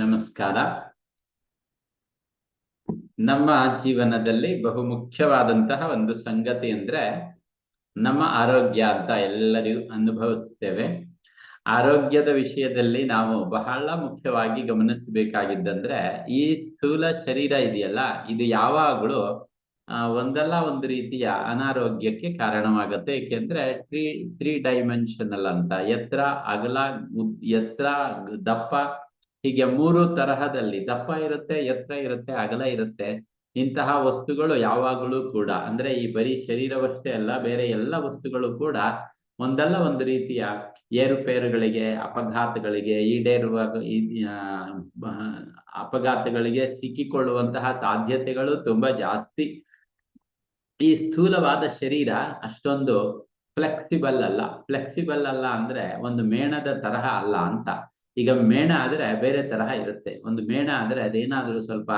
ನಮಸ್ಕಾರ. ನಮ್ಮ ಜೀವನದಲ್ಲಿ ಬಹು ಮುಖ್ಯವಾದಂತಹ ಒಂದು ಸಂಗತಿ ಅಂದ್ರೆ ನಮ್ಮ ಆರೋಗ್ಯ ಅಂತ ಎಲ್ಲರಿಗೂ ಅನುಭವಿಸುತ್ತೇವೆ. ಆರೋಗ್ಯದ ವಿಷಯದಲ್ಲಿ ನಾವು ಬಹಳ ಮುಖ್ಯವಾಗಿ ಗಮನಿಸಬೇಕಾಗಿದ್ದಂದ್ರೆ ಈ ಸ್ಥೂಲ ಶರೀರ ಇದೆಯಲ್ಲ, ಇದು ಯಾವಾಗಲೂ ಒಂದಲ್ಲ ಒಂದು ರೀತಿಯ ಅನಾರೋಗ್ಯಕ್ಕೆ ಕಾರಣವಾಗುತ್ತೆ. ಏಕೆಂದ್ರೆ ತ್ರೀ ತ್ರೀ ಡೈಮೆನ್ಷನಲ್ ಅಂತ, ಎತ್ತರ, ಅಗಲ ಎತ್ತರ, ದಪ್ಪ ಹೀಗೆ ಮೂರು ತರಹದಲ್ಲಿ ದಪ್ಪ ಇರುತ್ತೆ, ಎತ್ತರ ಇರುತ್ತೆ, ಅಗಲ ಇರುತ್ತೆ. ಇಂತಹ ವಸ್ತುಗಳು ಯಾವಾಗಲೂ ಕೂಡ, ಅಂದ್ರೆ ಈ ಬರೀ ಶರೀರವಷ್ಟೇ ಅಲ್ಲ, ಬೇರೆ ಎಲ್ಲ ವಸ್ತುಗಳು ಕೂಡ ಒಂದಲ್ಲ ಒಂದು ರೀತಿಯ ಏರುಪೇರುಗಳಿಗೆ, ಅಪಘಾತಗಳಿಗೆ, ಈಡೇರುವ ಅಪಘಾತಗಳಿಗೆ ಸಿಕ್ಕಿಕೊಳ್ಳುವಂತಹ ಸಾಧ್ಯತೆಗಳು ತುಂಬಾ ಜಾಸ್ತಿ. ಈ ಸ್ಥೂಲವಾದ ಶರೀರ ಅಷ್ಟೊಂದು ಫ್ಲೆಕ್ಸಿಬಲ್ ಅಲ್ಲ. ಫ್ಲೆಕ್ಸಿಬಲ್ ಅಲ್ಲ ಅಂದ್ರೆ ಒಂದು ಮೇಣದ ತರಹ ಅಲ್ಲ ಅಂತ. ಈಗ ಮೇಣ ಆದ್ರೆ ಬೇರೆ ತರಹ ಇರುತ್ತೆ. ಒಂದು ಮೇಣ ಆದ್ರೆ ಅದೇನಾದ್ರೂ ಸ್ವಲ್ಪ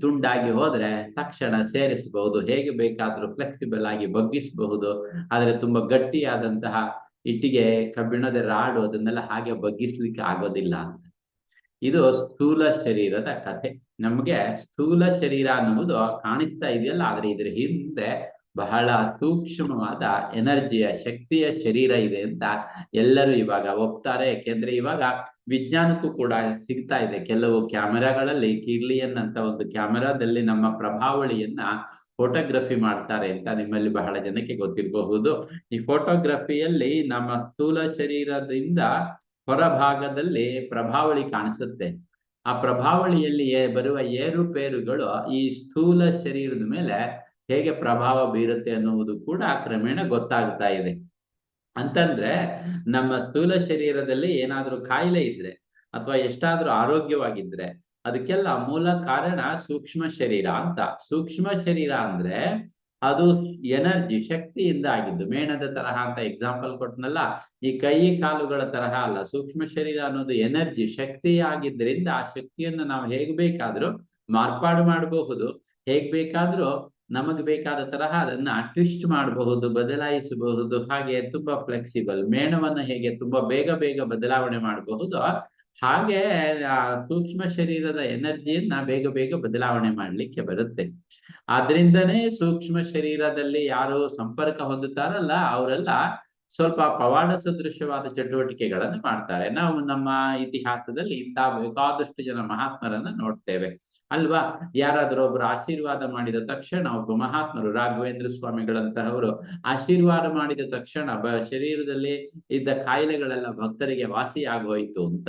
ತುಂಡಾಗಿ ಹೋದ್ರೆ ತಕ್ಷಣ ಸೇರಿಸಬಹುದು. ಹೇಗೆ ಬೇಕಾದ್ರೂ ಫ್ಲೆಕ್ಸಿಬಲ್ ಆಗಿ ಬಗ್ಗಿಸಬಹುದು. ಆದ್ರೆ ತುಂಬಾ ಗಟ್ಟಿಯಾದಂತಹ ಇಟ್ಟಿಗೆ ಕಬ್ಬಿಣದ ರಾಡು ಅದನ್ನೆಲ್ಲ ಹಾಗೆ ಬಗ್ಗಿಸ್ಲಿಕ್ಕೆ ಆಗೋದಿಲ್ಲ ಅಂತ. ಇದು ಸ್ಥೂಲ ಶರೀರದ ಕಥೆ. ನಮ್ಗೆ ಸ್ಥೂಲ ಶರೀರ ಅನ್ನುವುದು ಕಾಣಿಸ್ತಾ ಇದೆಯಲ್ಲ, ಆದ್ರೆ ಇದ್ರ ಹಿಂದೆ ಬಹಳ ಸೂಕ್ಷ್ಮವಾದ ಎನರ್ಜಿಯ ಶಕ್ತಿಯ ಶರೀರ ಇದೆ ಅಂತ ಎಲ್ಲರೂ ಇವಾಗ ಒಪ್ತಾರೆ. ಯಾಕೆಂದ್ರೆ ಇವಾಗ ವಿಜ್ಞಾನಕ್ಕೂ ಕೂಡ ಸಿಗ್ತಾ ಇದೆ. ಕೆಲವು ಕ್ಯಾಮೆರಾಗಳಲ್ಲಿ ಕಿರ್ಲಿಯನ್ ಅಂತ ಒಂದು ಕ್ಯಾಮೆರಾದಲ್ಲಿ ನಮ್ಮ ಪ್ರಭಾವಳಿಯನ್ನ ಫೋಟೋಗ್ರಫಿ ಮಾಡ್ತಾರೆ ಅಂತ ನಿಮ್ಮಲ್ಲಿ ಬಹಳ ಜನಕ್ಕೆ ಗೊತ್ತಿರಬಹುದು. ಈ ಫೋಟೋಗ್ರಫಿಯಲ್ಲಿ ನಮ್ಮ ಸ್ಥೂಲ ಶರೀರದಿಂದ ಹೊರಭಾಗದಲ್ಲಿ ಪ್ರಭಾವಳಿ ಕಾಣಿಸುತ್ತೆ. ಆ ಪ್ರಭಾವಳಿಯಲ್ಲಿ ಬರುವ ಏರುಪೇರುಗಳು ಈ ಸ್ಥೂಲ ಶರೀರದ ಮೇಲೆ ಹೇಗೆ ಪ್ರಭಾವ ಬೀರುತ್ತೆ ಅನ್ನುವುದು ಕೂಡ ಕ್ರಮೇಣ ಗೊತ್ತಾಗ್ತಾ ಇದೆ. ಅಂತಂದ್ರೆ ನಮ್ಮ ಸ್ಥೂಲ ಶರೀರದಲ್ಲಿ ಏನಾದ್ರೂ ಕಾಯಿಲೆ ಇದ್ರೆ ಅಥವಾ ಎಷ್ಟಾದ್ರೂ ಆರೋಗ್ಯವಾಗಿದ್ರೆ ಅದಕ್ಕೆಲ್ಲ ಮೂಲ ಕಾರಣ ಸೂಕ್ಷ್ಮ ಶರೀರ ಅಂತ. ಸೂಕ್ಷ್ಮ ಶರೀರ ಅಂದ್ರೆ ಅದು ಎನರ್ಜಿ, ಶಕ್ತಿಯಿಂದ ಆಗಿದ್ದು. ಮೇಣದ ತರಹ ಅಂತ ಎಕ್ಸಾಂಪಲ್ ಕೊಟ್ಟನಲ್ಲ ಈ ಕೈ ಕಾಲುಗಳ ತರಹ ಅಲ್ಲ. ಸೂಕ್ಷ್ಮ ಶರೀರ ಅನ್ನೋದು ಎನರ್ಜಿ, ಶಕ್ತಿ ಆಗಿದ್ದರಿಂದ ಆ ಶಕ್ತಿಯನ್ನು ನಾವು ಹೇಗ್ ಬೇಕಾದ್ರೂ ಮಾರ್ಪಾಡು ಮಾಡಬಹುದು. ಹೇಗ್ ಬೇಕಾದ್ರೂ ನಮಗ್ ಬೇಕಾದ ತರಹ ಅದನ್ನ ಟ್ವಿಸ್ಟ್ ಮಾಡಬಹುದು, ಬದಲಾಯಿಸಬಹುದು, ಹಾಗೆ ತುಂಬಾ ಫ್ಲೆಕ್ಸಿಬಲ್ ಮೇಣವನ್ನು ಹೇಗೆ ತುಂಬಾ ಬೇಗ ಬೇಗ ಬದಲಾವಣೆ ಮಾಡಬಹುದು, ಹಾಗೆ ಆ ಸೂಕ್ಷ್ಮ ಶರೀರದ ಎನರ್ಜಿಯನ್ನ ಬೇಗ ಬೇಗ ಬದಲಾವಣೆ ಮಾಡ್ಲಿಕ್ಕೆ ಬರುತ್ತೆ. ಆದ್ರಿಂದನೇ ಸೂಕ್ಷ್ಮ ಶರೀರದಲ್ಲಿ ಯಾರು ಸಂಪರ್ಕ ಹೊಂದುತ್ತಾರಲ್ಲ, ಅವರೆಲ್ಲ ಸ್ವಲ್ಪ ಪವಾಡ ಸದೃಶವಾದ ಚಟುವಟಿಕೆಗಳನ್ನು ಮಾಡ್ತಾರೆ. ನಾವು ನಮ್ಮ ಇತಿಹಾಸದಲ್ಲಿ ಇಂತಹ ಬೇಕಾದಷ್ಟು ಜನ ಮಹಾತ್ಮರನ್ನ ನೋಡ್ತೇವೆ. ಅಲ್ವಾ? ಯಾರಾದರೂ ಒಬ್ರು ಆಶೀರ್ವಾದ ಮಾಡಿದ ತಕ್ಷಣ ಒಬ್ಬ ಮಹಾತ್ಮರು, ರಾಘವೇಂದ್ರ ಸ್ವಾಮಿಗಳಂತಹವರು ಆಶೀರ್ವಾದ ಮಾಡಿದ ತಕ್ಷಣ ಬ ಶರೀರದಲ್ಲಿ ಇದ್ದ ಕಾಯಿಲೆಗಳೆಲ್ಲ ಭಕ್ತರಿಗೆ ವಾಸಿ ಆಗೋಯ್ತು ಅಂತ.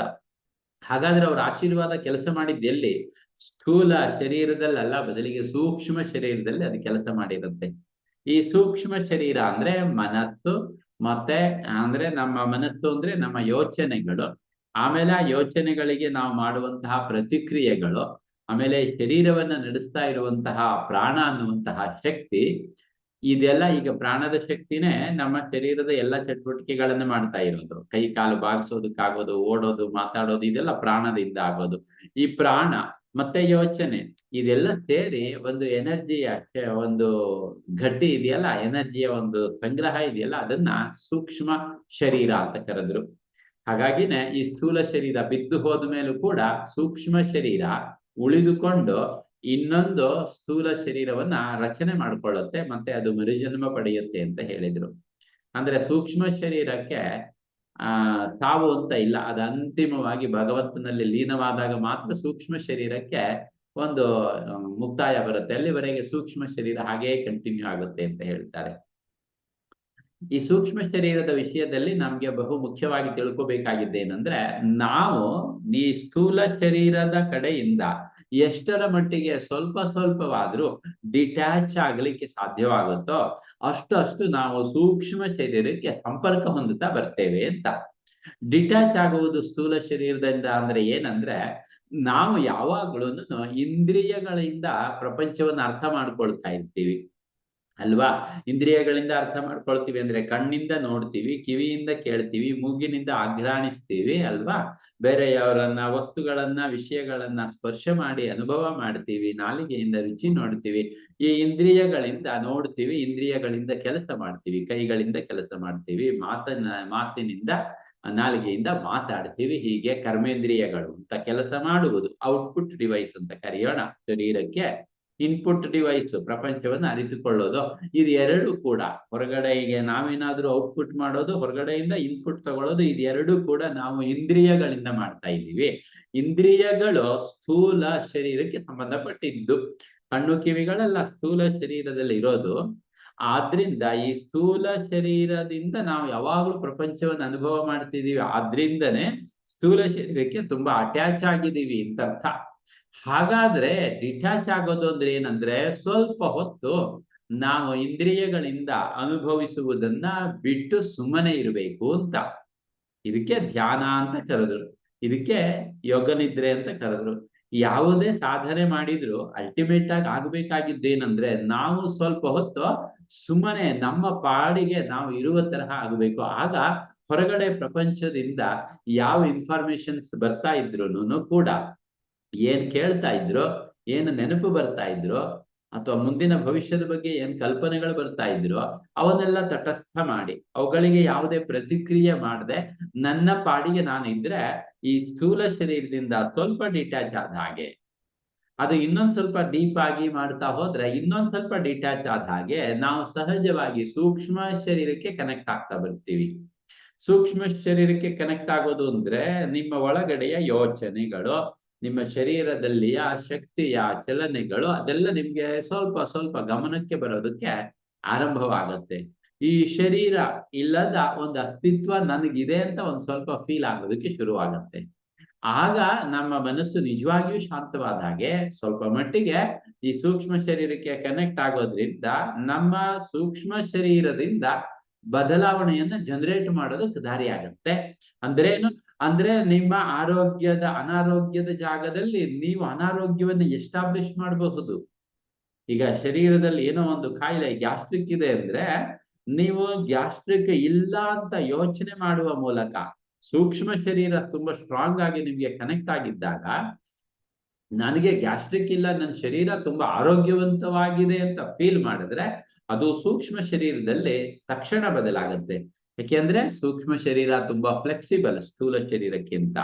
ಹಾಗಾದ್ರೆ ಅವ್ರ ಆಶೀರ್ವಾದ ಕೆಲಸ ಮಾಡಿದ್ದೆಲ್ಲಿ ಸ್ಥೂಲ ಶರೀರದಲ್ಲಲ್ಲ, ಬದಲಿಗೆ ಸೂಕ್ಷ್ಮ ಶರೀರದಲ್ಲಿ ಅದು ಕೆಲಸ ಮಾಡಿರುತ್ತೆ. ಈ ಸೂಕ್ಷ್ಮ ಶರೀರ ಅಂದ್ರೆ ಮನಸ್ಸು, ಮತ್ತೆ ಅಂದ್ರೆ ನಮ್ಮ ಮನಸ್ಸು ಅಂದ್ರೆ ನಮ್ಮ ಯೋಚನೆಗಳು. ಆಮೇಲೆ ಆ ಯೋಚನೆಗಳಿಗೆ ನಾವು ಮಾಡುವಂತಹ ಪ್ರತಿಕ್ರಿಯೆಗಳು. ಆಮೇಲೆ ಶರೀರವನ್ನ ನಡೆಸ್ತಾ ಇರುವಂತಹ ಪ್ರಾಣ ಅನ್ನುವಂತಹ ಶಕ್ತಿ, ಇದೆಲ್ಲ ಈಗ ಪ್ರಾಣದ ಶಕ್ತಿನೇ ನಮ್ಮ ಶರೀರದ ಎಲ್ಲ ಚಟುವಟಿಕೆಗಳನ್ನ ಮಾಡ್ತಾ ಇರೋದು. ಕೈ ಕಾಲು ಬಾಗಿಸೋದಕ್ಕಾಗೋದು, ಓಡೋದು, ಮಾತಾಡೋದು, ಇದೆಲ್ಲ ಪ್ರಾಣದಿಂದ ಆಗೋದು. ಈ ಪ್ರಾಣ ಮತ್ತೆ ಯೋಚನೆ, ಇದೆಲ್ಲ ಸೇರಿ ಒಂದು ಎನರ್ಜಿಯ ಒಂದು ಗಟ್ಟಿ ಇದೆಯಲ್ಲ, ಎನರ್ಜಿಯ ಒಂದು ಸಂಗ್ರಹ ಇದೆಯಲ್ಲ, ಅದನ್ನ ಸೂಕ್ಷ್ಮ ಶರೀರ ಅಂತ ಕರೆದ್ರು. ಹಾಗಾಗಿನೇ ಈ ಸ್ಥೂಲ ಶರೀರ ಬಿದ್ದು ಹೋದ ಮೇಲೂ ಕೂಡ ಸೂಕ್ಷ್ಮ ಶರೀರ ಉಳಿದುಕೊಂಡು ಇನ್ನೊಂದು ಸ್ಥೂಲ ಶರೀರವನ್ನ ರಚನೆ ಮಾಡಿಕೊಳ್ಳುತ್ತೆ, ಮತ್ತೆ ಅದು ಮರುಜನ್ಮ ಪಡೆಯುತ್ತೆ ಅಂತ ಹೇಳಿದ್ರು. ಅಂದ್ರೆ ಸೂಕ್ಷ್ಮ ಶರೀರಕ್ಕೆ, ಆ, ತಾವು ಅಂತ ಇಲ್ಲ, ಅದು ಅಂತಿಮವಾಗಿ ಭಗವಂತನಲ್ಲಿ ಲೀನವಾದಾಗ ಮಾತ್ರ ಸೂಕ್ಷ್ಮ ಶರೀರಕ್ಕೆ ಒಂದು, ಮುಕ್ತಾಯ ಬರುತ್ತೆ. ಅಲ್ಲಿವರೆಗೆ ಸೂಕ್ಷ್ಮ ಶರೀರ ಹಾಗೇ ಕಂಟಿನ್ಯೂ ಆಗುತ್ತೆ ಅಂತ ಹೇಳ್ತಾರೆ. ಈ ಸೂಕ್ಷ್ಮ ಶರೀರದ ವಿಷಯದಲ್ಲಿ ನಮ್ಗೆ ಬಹು ಮುಖ್ಯವಾಗಿ ತಿಳ್ಕೊಬೇಕಾಗಿದ್ದೇನೆಂದ್ರೆ, ನಾವು ಈ ಸ್ಥೂಲ ಶರೀರದ ಕಡೆಯಿಂದ ಎಷ್ಟರ ಮಟ್ಟಿಗೆ ಸ್ವಲ್ಪ ಸ್ವಲ್ಪವಾದ್ರೂ ಡಿಟ್ಯಾಚ್ ಆಗ್ಲಿಕ್ಕೆ ಸಾಧ್ಯವಾಗುತ್ತೋ ಅಷ್ಟು ಅಷ್ಟು ನಾವು ಸೂಕ್ಷ್ಮ ಶರೀರಕ್ಕೆ ಸಂಪರ್ಕ ಹೊಂದುತ್ತಾ ಬರ್ತೇವೆ ಅಂತ. ಡಿಟ್ಯಾಚ್ ಆಗುವುದು ಸ್ಥೂಲ ಶರೀರದಿಂದ ಅಂದ್ರೆ ಏನಂದ್ರೆ, ನಾವು ಯಾವಾಗ್ಲೂ ಇಂದ್ರಿಯಗಳಿಂದ ಪ್ರಪಂಚವನ್ನ ಅರ್ಥ ಮಾಡ್ಕೊಳ್ತಾ ಇರ್ತೀವಿ. ಅಲ್ವಾ? ಇಂದ್ರಿಯಗಳಿಂದ ಅರ್ಥ ಮಾಡ್ಕೊಳ್ತೀವಿ ಅಂದ್ರೆ ಕಣ್ಣಿಂದ ನೋಡ್ತೀವಿ, ಕಿವಿಯಿಂದ ಕೇಳ್ತೀವಿ, ಮೂಗಿನಿಂದ ಆಘ್ರಾಣಿಸ್ತೀವಿ ಅಲ್ವಾ? ಬೇರೆಯವರನ್ನ ವಸ್ತುಗಳನ್ನ, ವಿಷಯಗಳನ್ನ ಸ್ಪರ್ಶ ಮಾಡಿ, ಅನುಭವ ಮಾಡ್ತೀವಿ, ನಾಲಿಗೆಯಿಂದ ರುಚಿ ನೋಡ್ತೀವಿ, ಈ ಇಂದ್ರಿಯಗಳಿಂದ ನೋಡ್ತೀವಿ, ಇಂದ್ರಿಯಗಳಿಂದ ಕೆಲಸ ಮಾಡ್ತೀವಿ, ಕೈಗಳಿಂದ ಕೆಲಸ ಮಾಡ್ತೀವಿ, ಮಾತನ್ನ, ಮಾತಿನಿಂದ, ನಾಲಿಗೆಯಿಂದ ಮಾತಾಡ್ತೀವಿ, ಹೀಗೆ ಕರ್ಮೇಂದ್ರಿಯಗಳು ಅಂತ ಕೆಲಸ ಮಾಡುವುದು ಔಟ್ಪುಟ್ ಡಿವೈಸ್ ಅಂತ ಕರೆಯೋಣ ಶರೀರಕ್ಕೆ. ಇನ್ಪುಟ್ ಡಿವೈಸ್ ಪ್ರಪಂಚವನ್ನು ಅರಿತುಕೊಳ್ಳೋದು. ಇದು ಎರಡು ಕೂಡ ಹೊರಗಡೆಗೆ ನಾವೇನಾದರೂ ಔಟ್ಪುಟ್ ಮಾಡೋದು, ಹೊರಗಡೆಯಿಂದ ಇನ್ಪುಟ್ ತಗೊಳ್ಳೋದು, ಇದೆರಡು ಕೂಡ ನಾವು ಇಂದ್ರಿಯಗಳಿಂದ ಮಾಡ್ತಾ ಇದ್ದೀವಿ. ಇಂದ್ರಿಯಗಳು ಸ್ಥೂಲ ಶರೀರಕ್ಕೆ ಸಂಬಂಧಪಟ್ಟಿದ್ದು. ಕಣ್ಣು ಕಿವಿಗಳೆಲ್ಲ ಸ್ಥೂಲ ಶರೀರದಲ್ಲಿ ಇರೋದು. ಆದ್ರಿಂದ ಈ ಸ್ಥೂಲ ಶರೀರದಿಂದ ನಾವು ಯಾವಾಗ್ಲೂ ಪ್ರಪಂಚವನ್ನು ಅನುಭವ ಮಾಡ್ತಿದೀವಿ ಆದ್ರಿಂದನೇ ಸ್ಥೂಲ ಶರೀರಕ್ಕೆ ತುಂಬಾ ಅಟ್ಯಾಚ್ ಆಗಿದ್ದೀವಿ ಅಂತ ಅರ್ಥ ಹಾಗಾದ್ರೆ ಡಿಟ್ಯಾಚ್ ಆಗೋದು ಅಂದ್ರೆ ಏನಂದ್ರೆ ಸ್ವಲ್ಪ ಹೊತ್ತು ನಾವು ಇಂದ್ರಿಯಗಳಿಂದ ಅನುಭವಿಸುವುದನ್ನ ಬಿಟ್ಟು ಸುಮ್ಮನೆ ಇರಬೇಕು ಅಂತ. ಇದಕ್ಕೆ ಧ್ಯಾನ ಅಂತ ಕರೆದ್ರು. ಇದಕ್ಕೆ ಯೋಗ ನಿದ್ರೆ ಅಂತ ಕರೆದ್ರು. ಯಾವುದೇ ಸಾಧನೆ ಮಾಡಿದ್ರು ಅಲ್ಟಿಮೇಟ್ ಆಗಿ ಆಗ್ಬೇಕಾಗಿದ್ದೇನಂದ್ರೆ ನಾವು ಸ್ವಲ್ಪ ಹೊತ್ತು ಸುಮ್ಮನೆ ನಮ್ಮ ಪಾಡಿಗೆ ನಾವು ಇರುವ ತರಹ ಆಗಬೇಕು. ಆಗ ಹೊರಗಡೆ ಪ್ರಪಂಚದಿಂದ ಯಾವ ಇನ್ಫಾರ್ಮೇಶನ್ಸ್ ಬರ್ತಾ ಇದ್ರು ಕೂಡ ಏನ್ ಕೇಳ್ತಾ ಇದ್ರು, ಏನ್ ನೆನಪು ಬರ್ತಾ ಇದ್ರು, ಅಥವಾ ಮುಂದಿನ ಭವಿಷ್ಯದ ಬಗ್ಗೆ ಏನ್ ಕಲ್ಪನೆಗಳು ಬರ್ತಾ ಇದ್ರು, ಅವನ್ನೆಲ್ಲ ತಟಸ್ಥ ಮಾಡಿ, ಅವುಗಳಿಗೆ ಯಾವುದೇ ಪ್ರತಿಕ್ರಿಯೆ ಮಾಡದೆ, ನನ್ನ ಪಾಡಿಗೆ ನಾನು ಇದ್ರೆ ಈ ಸ್ಥೂಲ ಶರೀರದಿಂದ ಸ್ವಲ್ಪ ಡಿಟ್ಯಾಚ್ ಆದ ಹಾಗೆ. ಅದು ಇನ್ನೊಂದ್ ಸ್ವಲ್ಪ ಡೀಪ್ ಆಗಿ ಮಾಡ್ತಾ ಹೋದ್ರೆ, ಇನ್ನೊಂದ್ ಸ್ವಲ್ಪ ಡಿಟ್ಯಾಚ್ ಆದ ಹಾಗೆ ನಾವು ಸಹಜವಾಗಿ ಸೂಕ್ಷ್ಮ ಶರೀರಕ್ಕೆ ಕನೆಕ್ಟ್ ಆಗ್ತಾ ಬರ್ತೀವಿ. ಸೂಕ್ಷ್ಮ ಶರೀರಕ್ಕೆ ಕನೆಕ್ಟ್ ಆಗೋದು ಅಂದ್ರೆ ನಿಮ್ಮ ಒಳಗಡೆಯ ಯೋಚನೆಗಳು ನಿಮ್ಮ ಶರೀರದಲ್ಲಿಯ ಶಕ್ತಿಯ ಚಲನೆಗಳು ಅದೆಲ್ಲ ನಿಮ್ಗೆ ಸ್ವಲ್ಪ ಸ್ವಲ್ಪ ಗಮನಕ್ಕೆ ಬರೋದಕ್ಕೆ ಆರಂಭವಾಗುತ್ತೆ. ಈ ಶರೀರ ಇಲ್ಲದ ಒಂದು ಅಸ್ತಿತ್ವ ನನಗಿದೆ ಅಂತ ಒಂದು ಸ್ವಲ್ಪ ಫೀಲ್ ಆಗೋದಕ್ಕೆ ಶುರುವಾಗತ್ತೆ. ಆಗ ನಮ್ಮ ಮನಸ್ಸು ನಿಜವಾಗಿಯೂ ಶಾಂತವಾದ ಹಾಗೆ ಸ್ವಲ್ಪ ಮಟ್ಟಿಗೆ ಈ ಸೂಕ್ಷ್ಮ ಶರೀರಕ್ಕೆ ಕನೆಕ್ಟ್ ಆಗೋದ್ರಿಂದ ನಮ್ಮ ಸೂಕ್ಷ್ಮ ಶರೀರದಿಂದ ಬದಲಾವಣೆಯನ್ನ ಜನರೇಟ್ ಮಾಡೋದಕ್ಕೆ ದಾರಿ ಆಗತ್ತೆ ಅಂದ್ರೇನು? ಅಂದ್ರೆ ನಿಮ್ಮ ಆರೋಗ್ಯದ ಅನಾರೋಗ್ಯದ ಜಾಗದಲ್ಲಿ ನೀವು ಅನಾರೋಗ್ಯವನ್ನು ಎಸ್ಟಾಬ್ಲಿಷ್ ಮಾಡಬಹುದು. ಈಗ ಶರೀರದಲ್ಲಿ ಏನೋ ಒಂದು ಕಾಯಿಲೆ, ಗ್ಯಾಸ್ಟ್ರಿಕ್ ಇದೆ ಅಂದ್ರೆ ನೀವು ಗ್ಯಾಸ್ಟ್ರಿಕ್ ಇಲ್ಲ ಅಂತ ಯೋಚನೆ ಮಾಡುವ ಮೂಲಕ, ಸೂಕ್ಷ್ಮ ಶರೀರ ತುಂಬಾ ಸ್ಟ್ರಾಂಗ್ ಆಗಿ ನಿಮ್ಗೆ ಕನೆಕ್ಟ್ ಆಗಿದ್ದಾಗ, ನನಗೆ ಗ್ಯಾಸ್ಟ್ರಿಕ್ ಇಲ್ಲ, ನನ್ನ ಶರೀರ ತುಂಬಾ ಆರೋಗ್ಯವಂತವಾಗಿದೆ ಅಂತ ಫೀಲ್ ಮಾಡಿದ್ರೆ ಅದು ಸೂಕ್ಷ್ಮ ಶರೀರದಲ್ಲಿ ತಕ್ಷಣ ಬದಲಾಗುತ್ತೆ. ಯಾಕೆಂದ್ರೆ ಸೂಕ್ಷ್ಮ ಶರೀರ ತುಂಬಾ ಫ್ಲೆಕ್ಸಿಬಲ್ ಸ್ಥೂಲ ಶರೀರಕ್ಕಿಂತ.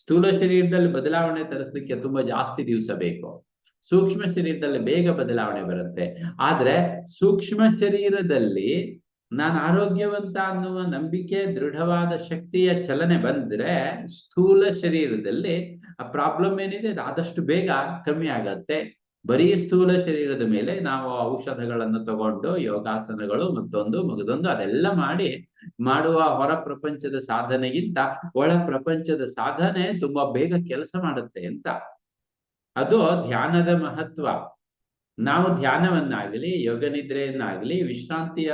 ಸ್ಥೂಲ ಶರೀರದಲ್ಲಿ ಬದಲಾವಣೆ ತರಿಸ್ಲಿಕ್ಕೆ ತುಂಬಾ ಜಾಸ್ತಿ ದಿವಸ ಬೇಕು. ಸೂಕ್ಷ್ಮ ಶರೀರದಲ್ಲಿ ಬೇಗ ಬದಲಾವಣೆ ಬರುತ್ತೆ. ಆದ್ರೆ ಸೂಕ್ಷ್ಮ ಶರೀರದಲ್ಲಿ ನಾನು ಆರೋಗ್ಯವಂತ ಅನ್ನುವ ನಂಬಿಕೆ, ದೃಢವಾದ ಶಕ್ತಿಯ ಚಲನೆ ಬಂದ್ರೆ ಸ್ಥೂಲ ಶರೀರದಲ್ಲಿ ಆ ಪ್ರಾಬ್ಲಮ್ ಏನಿದೆ ಆದಷ್ಟು ಬೇಗ ಕಮ್ಮಿ ಆಗತ್ತೆ. ಬರೀ ಸ್ಥೂಲ ಶರೀರದ ಮೇಲೆ ನಾವು ಔಷಧಗಳನ್ನು ತಗೊಂಡು, ಯೋಗಾಸನಗಳು ಮತ್ತೊಂದು ಮುಗಿದೊಂದು ಅದೆಲ್ಲ ಮಾಡಿ, ಮಾಡುವ ಹೊರ ಪ್ರಪಂಚದ ಸಾಧನೆಗಿಂತ ಒಳ ಪ್ರಪಂಚದ ಸಾಧನೆ ತುಂಬಾ ಬೇಗ ಕೆಲಸ ಮಾಡುತ್ತೆ ಅಂತ. ಅದು ಧ್ಯಾನದ ಮಹತ್ವ. ನಾವು ಧ್ಯಾನವನ್ನಾಗ್ಲಿ, ಯೋಗ ನಿದ್ರೆಯನ್ನಾಗಲಿ, ವಿಶ್ರಾಂತಿಯ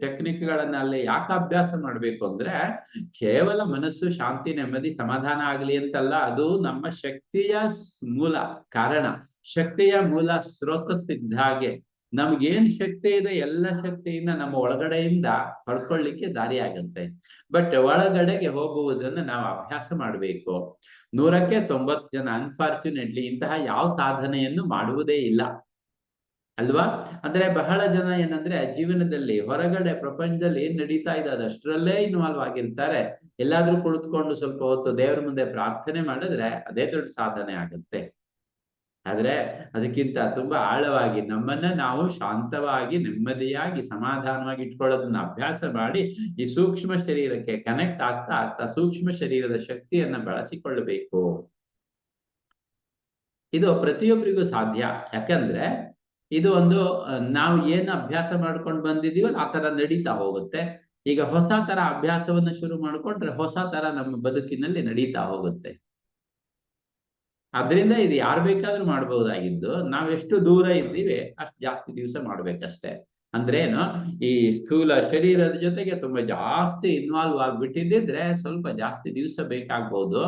ಟೆಕ್ನಿಕ್ಗಳನ್ನಲ್ಲಿ ಯಾಕೆ ಅಭ್ಯಾಸ ಮಾಡ್ಬೇಕು ಅಂದ್ರೆ, ಕೇವಲ ಮನಸ್ಸು ಶಾಂತಿ ನೆಮ್ಮದಿ ಸಮಾಧಾನ ಆಗಲಿ ಅಂತಲ್ಲ, ಅದು ನಮ್ಮ ಶಕ್ತಿಯ ಮೂಲ ಕಾರಣ. ಶಕ್ತಿಯ ಮೂಲ ಸ್ರೋತಸ್ಸಿದ್ದ ಹಾಗೆ ನಮ್ಗೇನ್ ಶಕ್ತಿ ಇದೆ, ಎಲ್ಲ ಶಕ್ತಿಯನ್ನ ನಮ್ಮ ಒಳಗಡೆಯಿಂದ ಪಡ್ಕೊಳ್ಳಿಕ್ಕೆ ದಾರಿ ಆಗತ್ತೆ. ಬಟ್ ಒಳಗಡೆಗೆ ಹೋಗುವುದನ್ನ ನಾವು ಅಭ್ಯಾಸ ಮಾಡಬೇಕು. ನೂರಕ್ಕೆ ತೊಂಬತ್ತು ಜನ ಅನ್ಫಾರ್ಚುನೇಟ್ಲಿ ಇಂತಹ ಯಾವ ಸಾಧನೆಯನ್ನು ಮಾಡುವುದೇ ಇಲ್ಲ. ಅಲ್ವಾ? ಅಂದ್ರೆ ಬಹಳ ಜನ ಏನಂದ್ರೆ ಜೀವನದಲ್ಲಿ ಹೊರಗಡೆ ಪ್ರಪಂಚದಲ್ಲಿ ಏನ್ ನಡೀತಾ ಇದೆ ಅದಷ್ಟರಲ್ಲೇ ಇನ್ವಾಲ್ವ್ ಆಗಿರ್ತಾರೆ. ಎಲ್ಲಾದ್ರೂ ಕುಳಿತುಕೊಂಡು ಸ್ವಲ್ಪ ಹೊತ್ತು ದೇವರ ಮುಂದೆ ಪ್ರಾರ್ಥನೆ ಮಾಡಿದ್ರೆ ಅದೇ ದೊಡ್ಡ ಸಾಧನೆ ಆಗುತ್ತೆ. ಆದ್ರೆ ಅದಕ್ಕಿಂತ ತುಂಬಾ ಆಳವಾಗಿ ನಮ್ಮನ್ನ ನಾವು ಶಾಂತವಾಗಿ, ನೆಮ್ಮದಿಯಾಗಿ, ಸಮಾಧಾನವಾಗಿ ಇಟ್ಕೊಳ್ಳೋದನ್ನ ಅಭ್ಯಾಸ ಮಾಡಿ ಈ ಸೂಕ್ಷ್ಮ ಶರೀರಕ್ಕೆ ಕನೆಕ್ಟ್ ಆಗ್ತಾ ಆಗ್ತಾ ಸೂಕ್ಷ್ಮ ಶರೀರದ ಶಕ್ತಿಯನ್ನ ಬಳಸಿಕೊಳ್ಳಬೇಕು. ಇದು ಪ್ರತಿಯೊಬ್ಬರಿಗೂ ಸಾಧ್ಯ. ಯಾಕಂದ್ರೆ ಇದು ಒಂದು ನಾವು ಏನು ಅಭ್ಯಾಸ ಮಾಡ್ಕೊಂಡು ಬಂದಿದೀವೋ ಆ ತರ ನಡೀತಾ ಹೋಗುತ್ತೆ. ಈಗ ಹೊಸ ತರ ಅಭ್ಯಾಸವನ್ನ ಶುರು ಮಾಡ್ಕೊಂಡ್ರೆ ಹೊಸ ತರ ನಮ್ಮ ಬದುಕಿನಲ್ಲಿ ನಡೀತಾ ಹೋಗುತ್ತೆ. ಅದರಿಂದ ಇದು ಯಾರು ಬೇಕಾದ್ರೂ ಮಾಡಬಹುದಾಗಿದ್ದು ಎಷ್ಟು ದೂರ ಇದ್ದೀವಿ ಅಷ್ಟು ಜಾಸ್ತಿ ದಿವಸ ಮಾಡ್ಬೇಕಷ್ಟೇ. ಅಂದ್ರೇನು ಈ ಸ್ಥೂಲ ಶರೀರದ ಜೊತೆಗೆ ತುಂಬಾ ಜಾಸ್ತಿ ಇನ್ವಾಲ್ವ್ ಆಗ್ಬಿಟ್ಟಿದ್ದಿದ್ರೆ ಸ್ವಲ್ಪ ಜಾಸ್ತಿ ದಿವಸ ಬೇಕಾಗ್ಬಹುದು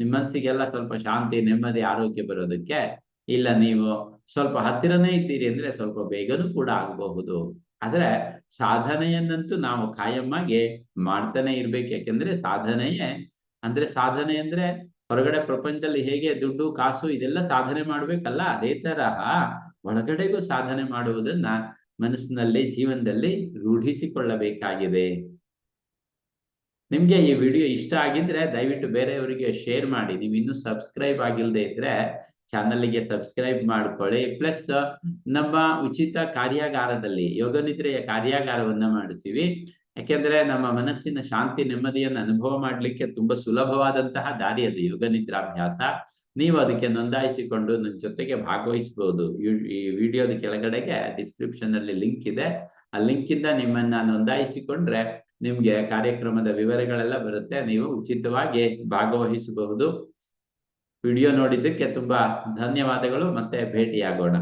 ನಿಮ್ ಮನ್ಸಿಗೆಲ್ಲ ಸ್ವಲ್ಪ ಶಾಂತಿ, ನೆಮ್ಮದಿ, ಆರೋಗ್ಯ ಬರೋದಕ್ಕೆ. ಇಲ್ಲ ನೀವು ಸ್ವಲ್ಪ ಹತ್ತಿರನೇ ಇದ್ದೀರಿ ಅಂದ್ರೆ ಸ್ವಲ್ಪ ಬೇಗನೂ ಕೂಡ ಆಗಬಹುದು. ಆದ್ರೆ ಸಾಧನೆಯನ್ನಂತೂ ನಾವು ಕಾಯಮ್ಮಾಗಿ ಮಾಡ್ತಾನೆ ಇರ್ಬೇಕು. ಯಾಕೆಂದ್ರೆ ಸಾಧನೆಯೇ, ಅಂದ್ರೆ ಸಾಧನೆ ಅಂದ್ರೆ ಹೊರಗಡೆ ಪ್ರಪಂಚದಲ್ಲಿ ಹೇಗೆ ದುಡ್ಡು, ಕಾಸು ಇದೆಲ್ಲ ಸಾಧನೆ ಮಾಡ್ಬೇಕಲ್ಲ? ಅದೇ ತರಹ ಒಳಗಡೆಗೂ ಸಾಧನೆ ಮಾಡುವುದನ್ನ ಮನಸ್ಸಿನಲ್ಲಿ, ಜೀವನದಲ್ಲಿ ರೂಢಿಸಿಕೊಳ್ಳಬೇಕಾಗಿದೆ. ನಿಮ್ಗೆ ಈ ವಿಡಿಯೋ ಇಷ್ಟ ಆಗಿದ್ರೆ ದಯವಿಟ್ಟು ಬೇರೆಯವರಿಗೆ ಶೇರ್ ಮಾಡಿ. ನೀವು ಇನ್ನೂ ಸಬ್ಸ್ಕ್ರೈಬ್ ಆಗಿಲ್ಲದೆ ಇದ್ರೆ ಚಾನಲ್ಗೆ ಸಬ್ಸ್ಕ್ರೈಬ್ ಮಾಡ್ಕೊಳ್ಳಿ. ಪ್ಲಸ್ ನಮ್ಮ ಉಚಿತ ಕಾರ್ಯಾಗಾರದಲ್ಲಿ ಯೋಗ ನಿದ್ರೆಯ ಕಾರ್ಯಾಗಾರವನ್ನ ಮಾಡಿಸ್ತೀವಿ. ಯಾಕೆಂದ್ರೆ ನಮ್ಮ ಮನಸ್ಸಿನ ಶಾಂತಿ, ನೆಮ್ಮದಿಯನ್ನು ಅನುಭವ ಮಾಡಲಿಕ್ಕೆ ತುಂಬಾ ಸುಲಭವಾದಂತಹ ದಾರಿ ಅದು. ಯೋಗ ನಿದ್ರಾಭ್ಯಾಸ. ನೀವು ಅದಕ್ಕೆ ನೋಂದಾಯಿಸಿಕೊಂಡು ನನ್ನ ಜೊತೆಗೆ ಭಾಗವಹಿಸಬಹುದು ಈ ವಿಡಿಯೋದ ಕೆಳಗಡೆಗೆ ಡಿಸ್ಕ್ರಿಪ್ಷನ್ ಅಲ್ಲಿ ಲಿಂಕ್ ಇದೆ. ಆ ಲಿಂಕ್ ಇಂದ ನಿಮ್ಮನ್ನ ನೋಂದಾಯಿಸಿಕೊಂಡ್ರೆ ನಿಮ್ಗೆ ಕಾರ್ಯಕ್ರಮದ ವಿವರಗಳೆಲ್ಲ ಬರುತ್ತೆ. ನೀವು ಉಚಿತವಾಗಿ ಭಾಗವಹಿಸಬಹುದು. ವಿಡಿಯೋ ನೋಡಿದ್ದಕ್ಕೆ ತುಂಬಾ ಧನ್ಯವಾದಗಳು. ಮತ್ತೆ ಭೇಟಿಯಾಗೋಣ.